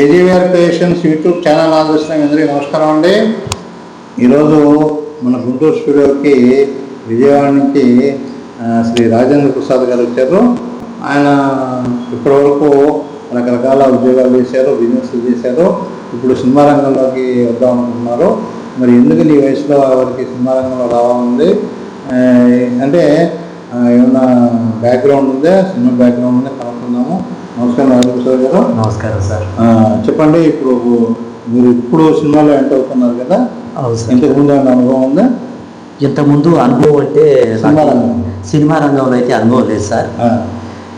AGVR creations YouTube channel ఆదర్శనం అందరికీ నమస్కారం అండి. ఈరోజు మన గుంటూరు స్టూడియోకి విజయవాడ నుంచి శ్రీ రాజేంద్ర ప్రసాద్ గారు వచ్చారు. ఆయన ఇప్పటివరకు రకరకాల ఉద్యోగాలు చేశారు బిజినెస్ చేశారు. ఇప్పుడు సినిమా రంగంలోకి వద్దాం అనుకుంటున్నారు మరి ఎందుకు నీ వయసులో వారికి సినిమా రంగంలో రావాలంది అంటే ఆ, ఏమన్నా బ్యాక్గ్రౌండ్ ఉందా? సినిమా బ్యాక్గ్రౌండ్ ఉందా? కనుక్కుందాము. నమస్కారం ప్రసాద్ గారు. నమస్కారం సార్. చెప్పండి ఇప్పుడు మీరు ఇప్పుడు సినిమాలో ఎంటర్ అవుతున్నారు కదా? ఇంతకు ముందు ఏమైనా అనుభవం ఉందా? ఇంతకుముందు అనుభవం అంటే సినిమా నాకు రంగం. సినిమా రంగంలో అయితే అనుభవం లేదు సార్.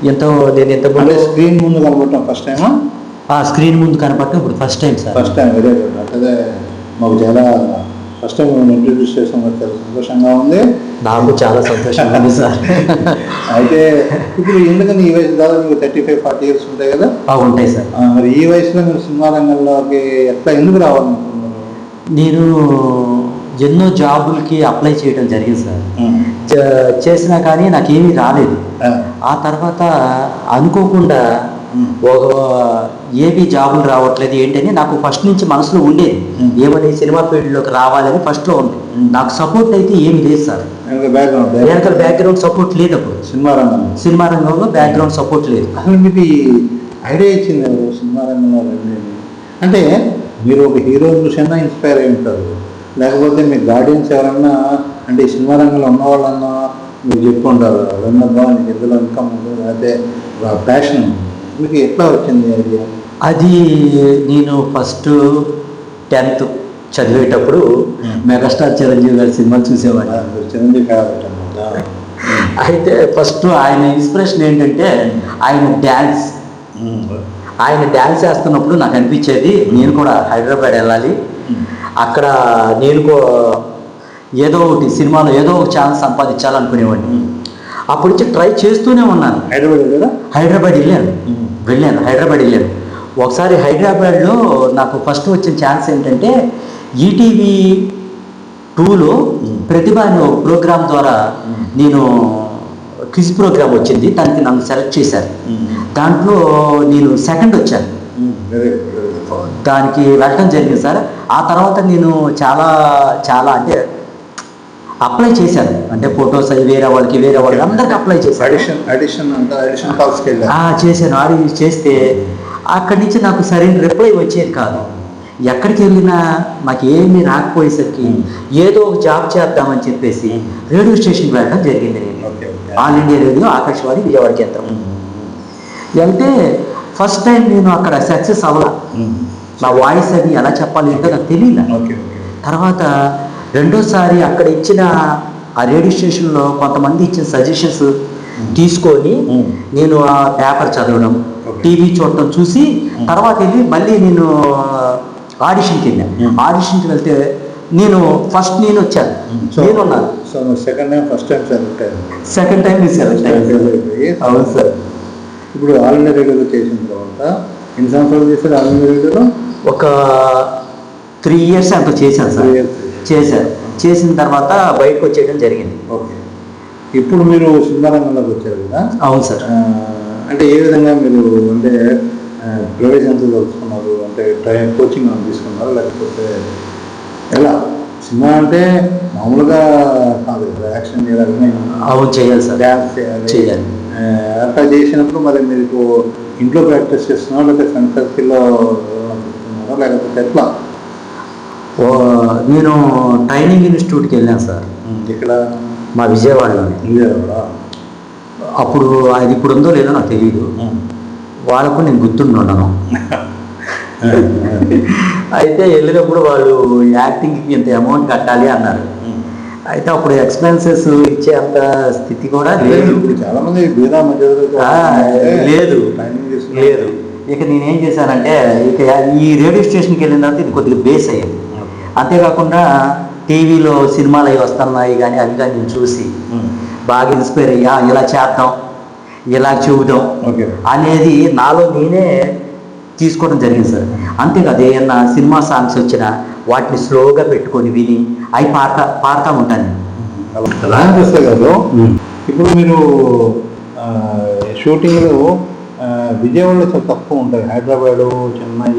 ఎంతో నేను ఇంతకుముందు స్క్రీన్ ముందు కనబడటం ఫస్ట్ టైమా ఆ? స్క్రీన్ ముందు కనపడటం ఇప్పుడు first time sir. First time very good అంటే మాకు చాలా ఫస్ట్ టైం మేము ఇంట్రడ్యూస్ చేసాం చాలా సంతోషంగా ఉంది. నాకు చాలా సంతోషంగా ఉంది సార్. అయితే ఇప్పుడు ఎందుకని ఈ వయసు దాదాపు మీకు థర్టీ ఫైవ్ ఫార్టీ ఇయర్స్ ఉంటాయి కదా? ఉంటాయి సార్. మరి ఈ వయసులో మీరు సినిమా రంగంలోకి ఎట్లా ఎందుకు రావాలనుకుంటున్నారు? నేను ఎన్నో జాబులకి అప్లై చేయడం జరిగింది సార్. చేసినా కానీ నాకేమీ రాలేదు. ఆ, తర్వాత అనుకోకుండా. ఒక ఏవి జాబులు రావట్లేదు ఏంటని నాకు ఫస్ట్ నుంచి మనసులో ఉండేది. ఏమని సినిమా ఫీల్డ్లోకి రావాలని ఫస్ట్లో ఉంది. నాకు సపోర్ట్ అయితే ఏమి లేదు సార్. వెనక బ్యాక్గ్రౌండ్ వెనకాల బ్యాక్గ్రౌండ్ సపోర్ట్ లేదు అప్పుడు. సినిమా రంగం సినిమా రంగంలో బ్యాక్గ్రౌండ్ సపోర్ట్ లేదు. అసలు మీకు ఐడియా ఇచ్చింది ఎవరు? సినిమా రంగంలో? అంటే మీరు ఒక హీరో చూసైనా ఇన్స్పైర్ అయి ఉంటారు? లేకపోతే మీ గార్డియన్స్ ఎవరన్నా అంటే సినిమా రంగంలో ఉన్న వాళ్ళన్నా మీరు చెప్పుకుంటారు విన్నబ్బా నీకు ఎందులో ఇన్కమ్ ఉంది? లేకపోతే ప్యాషన్ మీకు ఎట్లా వచ్చింది ఐడియా అది నేను ఫస్ట్ టెన్త్ చదివేటప్పుడు. మెగాస్టార్ చిరంజీవి గారి సినిమాలు చూసేవాడిని. మీరు చిరంజీవి కాబట్టి అయితే ఫస్ట్ ఆయన ఇన్స్పిరేషన్ ఏంటంటే ఆయన డ్యాన్స్ ఆయన డ్యాన్స్ చేస్తున్నప్పుడు నాకు అనిపించేది నేను కూడా హైదరాబాద్ వెళ్ళాలి. అక్కడ నేను ఏదో ఒకటి సినిమాలో ఏదో ఒక ఛాన్స్ సంపాదించాలనుకునేవాడిని. అప్పటి నుంచి ట్రై చేస్తూనే ఉన్నాను. హైదరాబాద్ కదా హైదరాబాద్ వెళ్ళాను. వెళ్ళాను హైదరాబాద్ వెళ్ళాను. ఒకసారి హైదరాబాద్లో నాకు ఫస్ట్ వచ్చిన ఛాన్స్ ఏంటంటే ఈటీవీ టూలో. ప్రతిభ అనే ఒక ప్రోగ్రామ్ ద్వారా. నేను క్విజ్ ప్రోగ్రామ్ వచ్చింది. దానికి నన్ను సెలెక్ట్ చేశారు. దాంట్లో నేను సెకండ్ వచ్చాను. దానికి వెళ్ళటం జరిగింది సార్. ఆ తర్వాత నేను చాలా చాలా అంటే అప్లై చేశాను. అంటే ఫొటోస్ అవి వేరే వాళ్ళకి వేరే వాళ్ళకి అందరికి అప్లై చేశాను. చేశాను. ఆడి చేస్తే అక్కడి నుంచి నాకు సరైన రిప్లై వచ్చేది కాదు. ఎక్కడికి వెళ్ళినా నాకు ఏమీ రాకపోయేసరికి ఏదో ఒక జాబ్ చేద్దామని చెప్పేసి రేడియో స్టేషన్కి వెళ్ళడం జరిగింది. నేను all India radio Akashvani Vijayawada కేంద్రం. వెళ్తే ఫస్ట్ టైం నేను అక్కడ సక్సెస్ అవ్వాల. నా వాయిస్ అది ఎలా చెప్పాలి ఏంటో నాకు తెలియదు తర్వాత రెండోసారి అక్కడ ఇచ్చిన ఆ రేడియో స్టేషన్లో కొంతమంది ఇచ్చిన సజెషన్స్ తీసుకొని. నేను ఆ పేపర్ చదవడం. టీవీ చూడటం చూసి తర్వాత వెళ్ళి మళ్ళీ నేను ఆడిషన్కి వెళ్ళాను. ఆడిషన్కి వెళ్తే నేను ఫస్ట్ నేను వచ్చాను. నేను ఉన్నాను. So second time first time select అయ్యారు సెకండ్ టైం నేను సెలెక్ట్ అయ్యాను అవును సార్. ఇప్పుడు ఆల్ ఇండియా రేడియోలో చేసిన తర్వాత ఎన్ని సంవత్సరాలు చేశారు ఆల్ ఇండియా రేడియోలో? ఒక త్రీ ఇయర్స్ అంత చేశాను సార్. చేశాను. చేసిన తర్వాత బయటకు వచ్చేయడం జరిగింది. ఓకే. ఇప్పుడు మీరు సినిమా రంగంలోకి వచ్చారు కదా? అవును సార్. అంటే ఏ విధంగా మీరు అంటే ఆ, ప్రవేశించ తెలుసుకున్నారు అంటే ట్రై కోచింగ్ తీసుకున్నారు? లేకపోతే ఎలా? సినిమా అంటే మామూలుగా కాదు యాక్షన్ అవును చేయాలి సార్. డ్యాన్స్ చేయాలి. చేయాలి. అట్లా చేసినప్పుడు మరి మీకు ఇంట్లో ప్రాక్టీస్ చేస్తున్నారా? లేకపోతే ఫ్రెండ్ సర్కిల్లో లేకపోతే ఎట్లా? నేను ట్రైనింగ్ ఇన్స్టిట్యూట్కి వెళ్ళాను సార్. ఇక్కడ మా విజయవాడలోనే. విజయవాడ. అప్పుడు అది ఇప్పుడు ఉందో లేదో నాకు తెలియదు వాళ్ళకు నేను గుర్తుండున్నాను అయితే వెళ్ళినప్పుడు వాళ్ళు యాక్టింగ్కి ఇంత అమౌంట్ కట్టాలి అన్నారు. అయితే అప్పుడు ఎక్స్పెన్సెస్ ఇచ్చే అంత స్థితి కూడా లేదు ఇప్పుడు చాలా మంది బీదా మధ్యతరగతి ఆ, లేదు. లేదు. ఇక నేనేం చేశానంటే ఇక ఈ రేడియో స్టేషన్కి వెళ్ళిన తర్వాత ఇది కొద్దిగా బేస్ అయ్యింది అంతేకాకుండా టీవీలో సినిమాలు అవి వస్తున్నాయి కానీ అవి కానీ నేను చూసి. బాగా ఇన్స్పైర్ అయ్యా ఇలా చేద్దాం ఇలా చెబుదాం అనేది నాలో నేనే తీసుకోవడం జరిగింది సార్. అంతేకాదు ఏమన్నా సినిమా సాంగ్స్ వచ్చినా వాటిని స్లోగా పెట్టుకొని విని అవి పాడతా పాడుతూ ఉంటాను. రామకృష్ణ గారు ఇప్పుడు మీరు షూటింగ్లో విజయవాడలో చాలా తక్కువ ఉంటాయి. హైదరాబాదు చెన్నై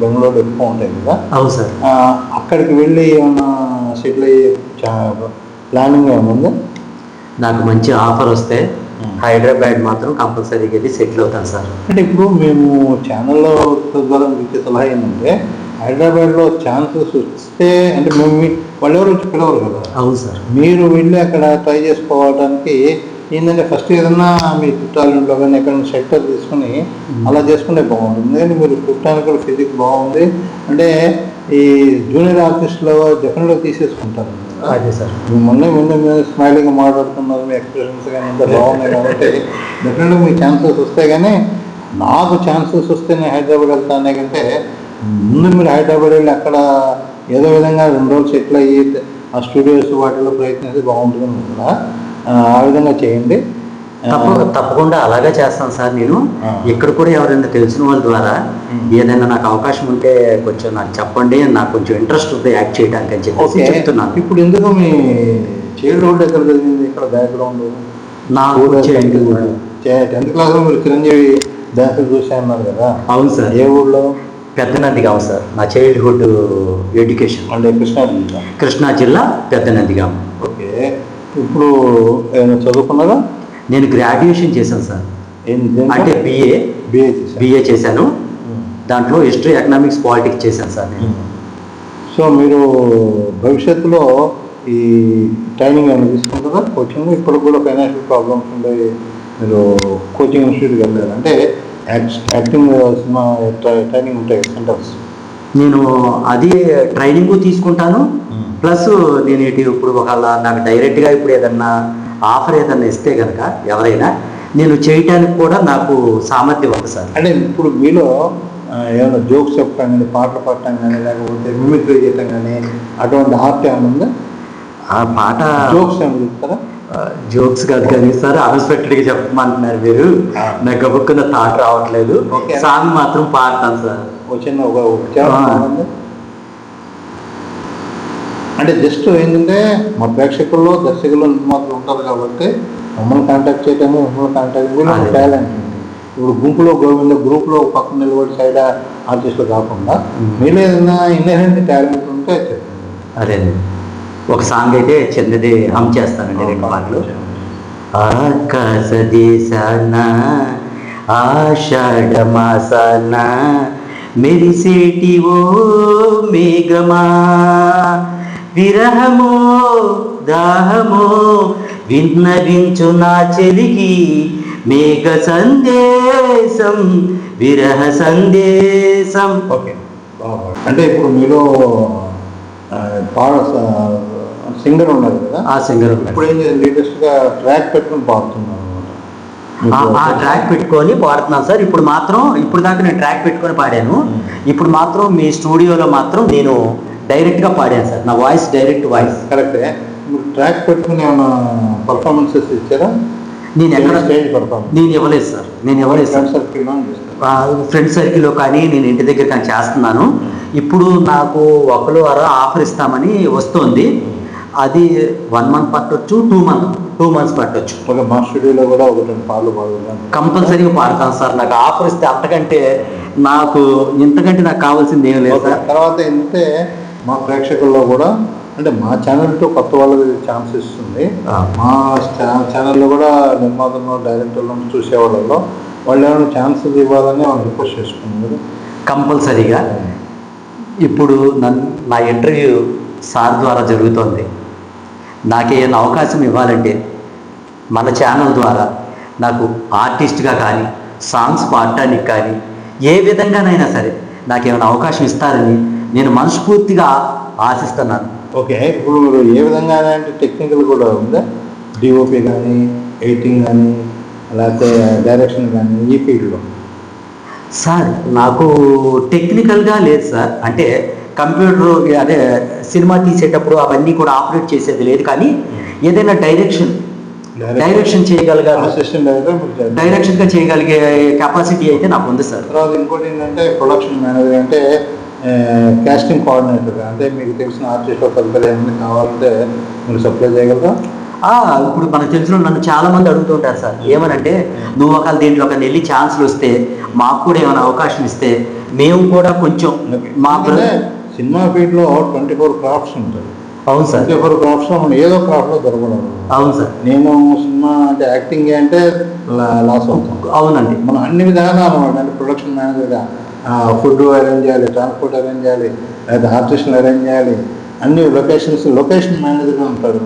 బెంగళూరు ఎక్కువ ఉంటాయి కదా. అవును సార్. అక్కడికి వెళ్ళి ఏమన్నా సెటిల్ అయ్యే ప్లానింగ్ ఏముంది నాకు మంచి ఆఫర్ వస్తే హైదరాబాద్ మాత్రం కంపల్సరీగా వెళ్ళి సెటిల్ అవుతాను సార్. అంటే ఇప్పుడు మేము ఛానల్లో ద్వారా ఇచ్చే సలహా ఏంటంటే హైదరాబాద్లో ఛాన్సెస్ వస్తే అంటే మేము వాళ్ళు ఎవరు వచ్చి పిలవరు కదా. అవును సార్. మీరు వెళ్ళి అక్కడ ట్రై చేసుకోవడానికి ఏంటంటే ఫస్ట్ ఏదన్నా మీ చుట్టాల ఇంట్లో కానీ ఎక్కడ సెక్టర్ తీసుకుని అలా చేసుకుంటే బాగుంటుంది. మీరు చూడటానికి కూడా ఫిజిక్స్ బాగుంది. అంటే ఈ జూనియర్ ఆర్టిస్ట్లో డెఫినెట్గా తీసేసుకుంటారు. అదే సార్. మొన్న ముందు మీరు స్మైలింగ్ మాట్లాడుతున్నారు మీ ఎక్స్పీరియన్స్ కానీ అంత బాగున్నాయి కాబట్టి డెఫినెట్గా మీకు ఛాన్సెస్ వస్తాయి కానీ నాకు ఛాన్సెస్ వస్తే నేను హైదరాబాద్ వెళ్తానే కంటే ముందు మీరు హైదరాబాద్ వెళ్ళి అక్కడ ఏదో విధంగా రెండు రోజులు సెటిల్ అయ్యి ఆ స్టూడియోస్ వాటిలో ప్రయత్నిస్తే బాగుంటుంది కూడా ఆ, విధంగా చేయండి. తప్పకుండా. అలాగే చేస్తాను సార్ నేను. ఇక్కడ కూడా ఎవరైనా తెలిసిన వాళ్ళ ద్వారా. ఏదైనా నాకు అవకాశం ఉంటే కొంచెం నాకు చెప్పండి నాకు కొంచెం ఇంట్రెస్ట్ ఉంది యాక్ట్ చేయడానికి అని చెప్పేసి ఓకే. చెప్తున్నాను. ఇప్పుడు ఎందుకు మీ చైల్డ్హుడ్ ఎక్కడ జరిగింది? ఇక్కడ బ్యాక్గ్రౌండ్? childhood. టెన్త్ క్లాస్లో మీరు చిరంజీవి డాన్స్ చూసా అన్నారు కదా? అవును సార్. ఏ ఊళ్ళో పెద్దనందిగాం సార్. నా చైల్డ్హుడ్ ఎడ్యుకేషన్. అంటే కృష్ణా జిల్లా కృష్ణా జిల్లా పెద్దనందిగాం ఓకే. ఇప్పుడు ఏమైనా చదువుకున్నారా? నేను గ్రాడ్యుయేషన్ చేశాను సార్ అంటే బిఏ బిఏ చేశాను. దాంట్లో హిస్టరీ ఎకనామిక్స్ పాలిటిక్స్ చేశాను సార్ నేను. సో మీరు భవిష్యత్తులో ఈ ట్రైనింగ్ ఏమైనా తీసుకుంటారా? కోచింగ్ ఇప్పుడు కూడా ఫైనాన్షియల్ ప్రాబ్లమ్స్ ఉండే మీరు కోచింగ్ ఇన్స్టిట్యూట్కి వెళ్ళారు? అంటే యాక్ట్- యాక్టింగ్ సినిమా ట్రై- ట్రైనింగ్ ఉంటాయి సెంటర్స్ నేను అది ట్రైనింగ్ తీసుకుంటాను. ప్లస్ నేను ఇటు ఇప్పుడు ఒకవేళ నాకు డైరెక్ట్గా ఇప్పుడు ఏదన్నా ఆఫర్ ఏదన్నా ఇస్తే కనుక ఎవరైనా నేను చేయటానికి కూడా నాకు సామర్థ్యం ఉంది సార్. అంటే ఇప్పుడు మీలో ఏమైనా జోక్స్ చెప్పడం కానీ పాటలు పాడటం కానీ లేకపోతే మిమిక్రీ చేయటం కానీ అటువంటి ఆర్ట్ ఏమైనా ఉందా? ఆ పాట జోక్స్ ఏమైనా చెప్తారా? జోక్స్ కాదు కానీ సార్ అన్ఎక్స్పెక్టెడ్గా చెప్పమంటున్నారు మీరు. నాకు గబుక్కున్న థాట్ రావట్లేదు. సాంగ్ మాత్రం పాడతాను సార్. ఒక చిన్న ఒక? అంటే జస్ట్ ఏంటంటే మా ప్రేక్షకుల్లో దర్శకుల్లో మాత్రం ఉంటారు కాబట్టి మమ్మల్ని కాంటాక్ట్ చేయటము మమ్మల్ని కాంటాక్ట్ అదే. టాలెంట్ ఇప్పుడు గుంపులో గోవింద గ్రూప్లో పక్కన నిలబడి సైడ్ ఆర్టిస్టులు కాకుండా. మీలో ఏదైనా ఇన్హెరెంట్ టాలెంట్ ఉంటే అదే. ఒక సాంగ్ అయితే చిన్నది హమ్ చేస్తానండి రెండు పాటలు. ఆకాశ దేశాన ఆషాఢ మాసాన మెరిసేటి ఓ మేఘమా విరహమో దాహమో విన్నవించు నా చెలికి మేఘ సందేశం విరహ సందేశం. ఓకే అంటే ఇప్పుడు మీలో పాడ సింగర్ ఉన్నారు కదా? ఆ సింగర్ ఇప్పుడు ఏం చేయాలి? లేటెస్ట్గా ట్రాక్ పెట్టుకుని పాడుతున్నారు ఆ- ట్రాక్ పెట్టుకొని పాడుతున్నాను సార్. ఇప్పుడు మాత్రం ఇప్పుడు దాకా నేను ట్రాక్ పెట్టుకొని పాడాను. ఇప్పుడు మాత్రం మీ స్టూడియోలో మాత్రం నేను డైరెక్ట్గా పాడాను సార్. నా వాయిస్ డైరెక్ట్ వాయిస్. కరెక్టే. మీరు ట్రాక్ పెట్టుకుని ఏమైనా పర్ఫార్మెన్సెస్ ఇచ్చారా? నేను ఎక్కడ నేను ఇవ్వలేదు సార్. నేను ఇవ్వలేదు సార్. ఫ్రెండ్ సర్కిల్లో కానీ నేను ఇంటి దగ్గర కానీ చేస్తున్నాను. ఇప్పుడు నాకు ఒకరు అర ఆఫర్ ఇస్తామని వస్తుంది. అది వన్ మంత్ పట్టొచ్చు టూ మంత్ టూ మంత్స్ పట్టొచ్చు. ఒక మా స్టూడియోలో కూడా ఒక రెండు పాలు పాడుతున్నాను కంపల్సరీగా పాడతాను సార్. నాకు ఆఫర్ ఇస్తే అంతకంటే నాకు ఇంతకంటే నాకు కావాల్సింది ఏం లేదు సార్. తర్వాత ఏంటంటే మా ప్రేక్షకుల్లో కూడా అంటే మా ఛానల్తో కొత్త వాళ్ళకి ఛాన్స్ ఇస్తుంది. మా ఛానల్లో కూడా నిర్మాతలు డైరెక్టర్లు చూసేవాళ్ళలో వాళ్ళు ఏమైనా ఛాన్సెస్ ఇవ్వాలని వాళ్ళు రిక్వెస్ట్ చేసుకున్నారు. కంపల్సరీగా. ఇప్పుడు నన్ను నా ఇంటర్వ్యూ సార్ ద్వారా జరుగుతోంది. నాకేమైనా అవకాశం ఇవ్వాలంటే మన ఛానల్ ద్వారా నాకు ఆర్టిస్ట్గా కానీ సాంగ్స్ పాడటానికి కానీ ఏ విధంగానైనా సరే నాకేమైనా అవకాశం ఇస్తారని నేను మనస్ఫూర్తిగా ఆశిస్తున్నాను. ఓకే. ఇప్పుడు ఏ విధంగా అంటే టెక్నికల్ కూడా ఉందా? డిఓపి కానీ ఎడిటింగ్ కానీ లేకపోతే డైరెక్షన్ కానీ ఈ ఫీల్డ్లో సార్ నాకు టెక్నికల్గా లేదు సార్. అంటే కంప్యూటర్ అదే సినిమా తీసేటప్పుడు అవన్నీ కూడా ఆపరేట్ చేసేది లేదు కానీ ఏదైనా డైరెక్షన్ డైరెక్షన్ చేయగలిగా. డైరెక్షన్గా చేయగలిగే కెపాసిటీ అయితే నాకు ఉంది సార్. తర్వాత ఇంకోటి ఏంటంటే ప్రొడక్షన్ మేనేజర్ అంటే కాస్టింగ్ కోఆర్డినేటర్ అంటే మీకు తెలిసిన ఆర్టిస్ట్ ఒక ఏమైనా కావాలంటే మీరు సప్లై చేయగలరా? ఇప్పుడు మనకు తెలిసిన నన్ను చాలా మంది అడుగుతుంటారు సార్. ఏమనంటే నువ్వు ఒకవేళ దీంట్లో ఒక నెల్లి ఛాన్స్లు వస్తే మాకు కూడా ఏమైనా అవకాశం ఇస్తే మేము కూడా కొంచెం మా సినిమా ఫీల్డ్లో ట్వంటీ ఫోర్ క్రాఫ్ట్స్ ఉంటాయి. అవును సార్. ట్వంటీ ఫోర్ క్రాఫ్ట్స్లో మనం ఏదో క్రాఫ్ట్లో దొరకడం అవును సార్. నేను సినిమా అంటే యాక్టింగ్ అంటే లాస్ అవుతాం. అవునండి. మనం అన్ని అనమాట అంటే ప్రొడక్షన్ మేనేజర్గా ఫుడ్ అరేంజ్ చేయాలి ట్రాన్స్పోర్ట్ అరేంజ్ చేయాలి లేదా ఆర్టిస్టులు అరేంజ్ చేయాలి. అన్ని లొకేషన్స్ లొకేషన్ మేనేజర్గా ఉంటారు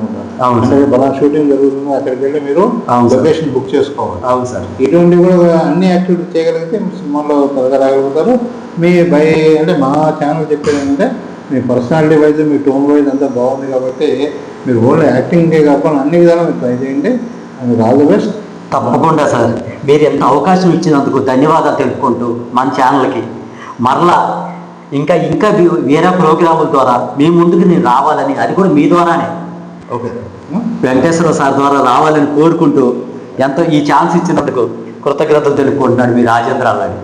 అంటే బలా షూటింగ్ జరుగుతుంది అక్కడికి వెళ్ళి మీరు. లొకేషన్ బుక్ చేసుకోవాలి. అవును సార్. ఇటువంటి కూడా అన్ని యాక్టివిటీ చేయగలిగితే మీరు సినిమాలో త్వరగా రాగలుగుతారు. మీ బై అంటే మా ఛానల్ చెప్పేది ఏంటంటే మీ పర్సనాలిటీ వైజ్ మీ టోన్ వైజ్ అంతా బాగుంది కాబట్టి మీరు ఓన్లీ యాక్టింగే కాకుండా అన్ని విధాలు మీరు ట్రై చేయండి. The best. తప్పకుండా సార్. మీరు ఎంత అవకాశం ఇచ్చినందుకు ధన్యవాదాలు తెలుపుకుంటూ మన ఛానల్కి. మరలా ఇంకా ఇంకా వేరే ప్రోగ్రాముల ద్వారా మీ ముందుకు నేను రావాలని అది కూడా మీ ద్వారానే. ఓకే. వెంకటేశ్వర సార్ ద్వారా రావాలని కోరుకుంటూ ఎంతో ఈ ఛాన్స్ ఇచ్చినందుకు కృతజ్ఞతలు తెలుపుకుంటున్నాడు మీ రాజేంద్ర అలాగే